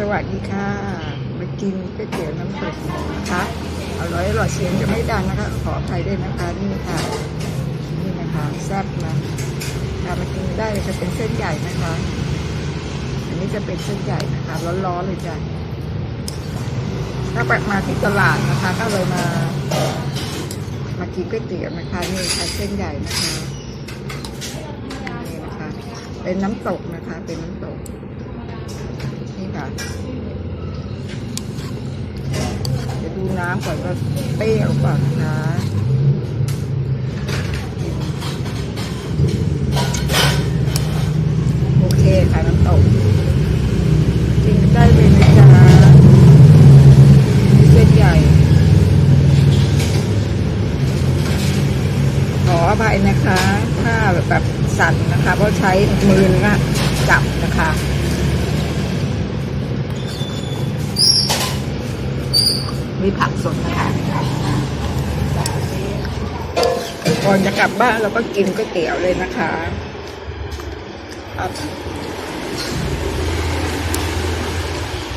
สวัสดีค่ะ มากินก๋วยเตี๋ยวน้ำตกนะคะอร่อยอร่อยเสียงจะไม่ดังนะคะ ขออภัยด้วยนะคะนี่ค่ะ นี่นะคะแซ่บนะค่ะมากินได้จะเป็นเส้นใหญ่นะคะ อันนี้จะเป็นเส้นใหญ่นะคะร้อนๆเลยจ้ะถ้าไปมาที่ตลาดนะคะ ก็เลยมา มากินก๋วยเตี๋ยวนะคะนี่ค่ะเส้นใหญ่นะคะนี่นะคะ เป็นน้ำตกนะคะ เป็นน้ำตก ค่ะ เดี๋ยวดูน้ำก่อนว่าเปรี้ยวเปล่านะคะโอเคค่ะน้ำตกกินได้เลยนะจ๊ะเส้นใหญ่ ขออภัยนะคะ ถ้าแบบสั่นนะคะ เพราะใช้มือนะจับนะคะ มีผักสดนะคะก่อนจะกลับบ้านเราก็กินก๋วยเตี๋ยวเลยนะคะครับ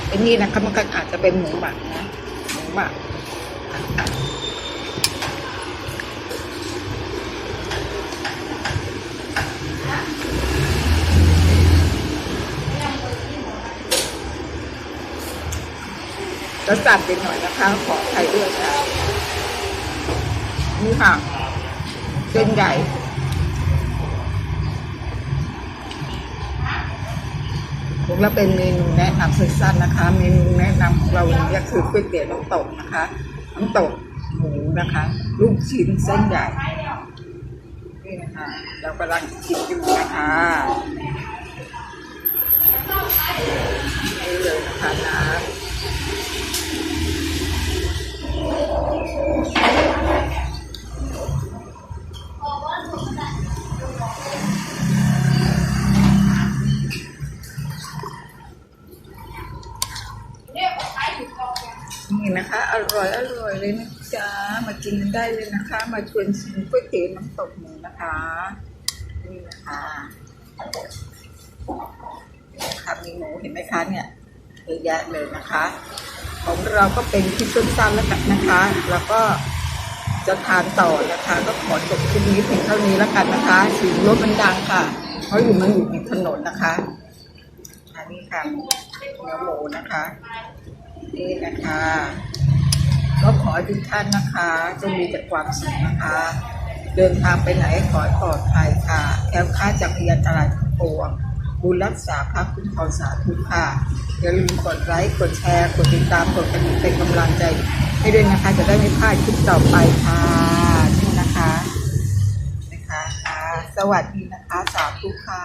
ไอ้นี่นะคะมันก็อาจจะเป็นหมูหมักนะหมูหมัก จะสั่นไปหน่อยนะคะขอใครด้วยค่ะนี่ค่ะเส้นใหญ่พวกเราเป็นเมนูแนะนำสั้นๆนะคะ เมนูแนะนำของเราวันนี้ก็คือก๋วยเตี๋ยวน้ำตกนะคะน้ำตกหมูนะคะลูกชิ้นเส้นใหญ่นี่นะคะเรากำลังกินอยู่นะคะ นี่นะคะ อร่อยอร่อยเลยนะจ๊ะมากินกันได้เลยนะคะ มาชวนชิมก๋วยเตี๋ยวน้ำตกหมูนะคะนี่นะคะค่ะมีหมูเห็นไหมคะเนี่ยเยอะแยะเลยนะคะ ของเราก็เป็นที่สั้นๆแล้วกันนะคะ แล้วก็จะทานต่อนะคะ ก็ขอจบคลิปนี้เพียงเท่านี้แล้วกันนะคะเสียงรถมันดังค่ะ เพราะอยู่มันอยู่ติดถนนนะคะอันนี้ค่ะเนื้อหมูนะคะ นี่นะคะ ก็ขอทุกท่านนะคะจงมีแต่ความสุขนะคะ เดินทางไปไหนขอปลอดภัยค่ะแคล้วคลาดจากพยานตรายทั้งปวงบุญรักษาพระคุ้มครองสาธุค่ะอย่าลืมกดไลค์กดแชร์กดติดตามกดกระดิ่งเป็นกำลังใจ ให้ด้วยนะคะ จะได้ไม่พลาดคลิปต่อไปค่ะนี่นะคะนะคะค่ะสวัสดีนะคะสาธุค่ะ